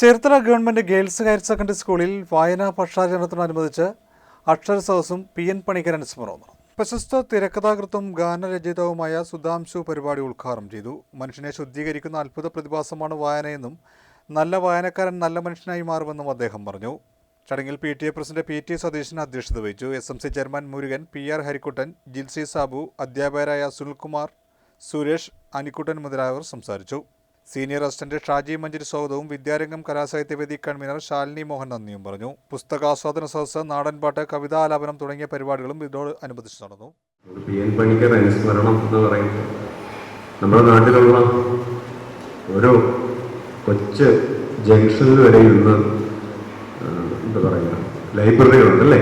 Cherthala government girls higher secondary സ്കൂളിൽ വായനാ പക്ഷാചരണത്തോടനുബന്ധിച്ച് അക്ഷര സദസ്സും പി എൻ പണിക്കരൻ അനുസ്മരണവും പ്രശസ്ത തിരക്കഥാകൃത്തും ഗാനരചയിതാവുമായ സുധാംശു പരിപാടി ഉദ്ഘാടനം ചെയ്തു. മനുഷ്യനെ ശുദ്ധീകരിക്കുന്ന അത്ഭുത പ്രതിഭാസമാണ് വായനയെന്നും നല്ല വായനക്കാരൻ നല്ല മനുഷ്യനായി മാറുമെന്നും അദ്ദേഹം പറഞ്ഞു. ചടങ്ങിൽ P T A president P T Satheesan അധ്യക്ഷത വഹിച്ചു. S M C chairman Murugan P R Harikuttan Jilsy Sabu അധ്യാപകരായ സുനിൽകുമാർ സുരേഷ് അനിക്കുട്ടൻ മുതലായവർ സംസാരിച്ചു. സീനിയർ അസിസ്റ്റന്റ് ഷാജി മഞ്ചേരി സ്വാഗതവും. വിദ്യാരംഗം കലാസാഹിത്യവേദി കൺവീനർ ശാലിനി മോഹൻ നന്ദിയും പറഞ്ഞു. പുസ്തകാസ്വാദന സദസ്സ് നാടൻപാട്ട് കവിതാലാപനം തുടങ്ങിയ പരിപാടികളും ഇതോട് അനുബന്ധിച്ച് നടന്നു. പി എൻ പണിക്കർ അനുസ്മരണം എന്ന് നമ്മുടെ നാട്ടിലുള്ള ഓരോ കൊച്ച് ജംഗ്ഷനിൽ വരെ ഇന്ന് എന്താ പറയുക ലൈബ്രറികളുണ്ടല്ലേ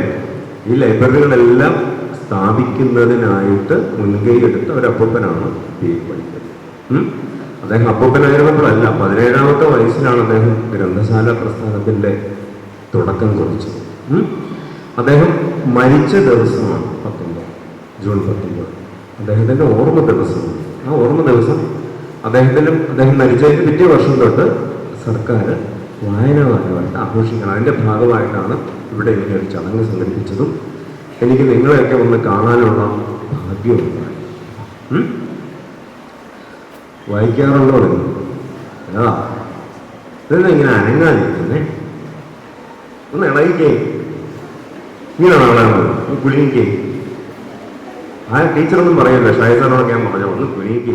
ഈ ലൈബ്രറികളെല്ലാം സ്ഥാപിക്കുന്നതിനായിട്ട് മുൻകൈ എടുത്ത ഒരു അപ്പൂപ്പനാണ് പി എൻ പണിക്കർ? അദ്ദേഹം അപ്പൂപ്പനായിരുന്നപ്പോഴല്ല പതിനേഴാമത്തെ വയസ്സിലാണ് അദ്ദേഹം ഗ്രന്ഥശാല പ്രസ്ഥാനത്തിന്റെ തുടക്കം കുറിച്ചത്. അദ്ദേഹം മരിച്ച ദിവസമാണ് പത്തൊമ്പത് ജൂൺ പത്തൊമ്പത്. അദ്ദേഹത്തിന്റെ ഓർമ്മ ദിവസമാണ് ആ ഓർമ്മ ദിവസം അദ്ദേഹത്തിനും അദ്ദേഹം മരിച്ചതിന് പിറ്റേ വർഷം തൊട്ട് സർക്കാർ വായനാകാലമായിട്ട് ആഘോഷിക്കണം. അതിന്റെ ഭാഗമായിട്ടാണ് ഇവിടെ ഇങ്ങനെ ഒരു ചടങ്ങ് സംഘടിപ്പിച്ചതും. എനിക്ക് നിങ്ങളെയൊക്കെ ഒന്ന് കാണാനുള്ള ഭാഗ്യമുണ്ടായി? വായിക്കാറുണ്ടോ ഇതെന്നെ ഇങ്ങനെ അനങ്ങാതിരിക്കുന്നേ? ഒന്ന് ഇളകിക്കേ. ഇങ്ങനെയാണോ ഇളകുന്നത് കുലുങ്ങിക്കേ. ആ ടീച്ചറൊന്നും പറയല്ലോ ഷായ സാറിനോടൊക്കെ ഞാൻ പറഞ്ഞു ഒന്ന് കുലുങ്ങിക്കേ.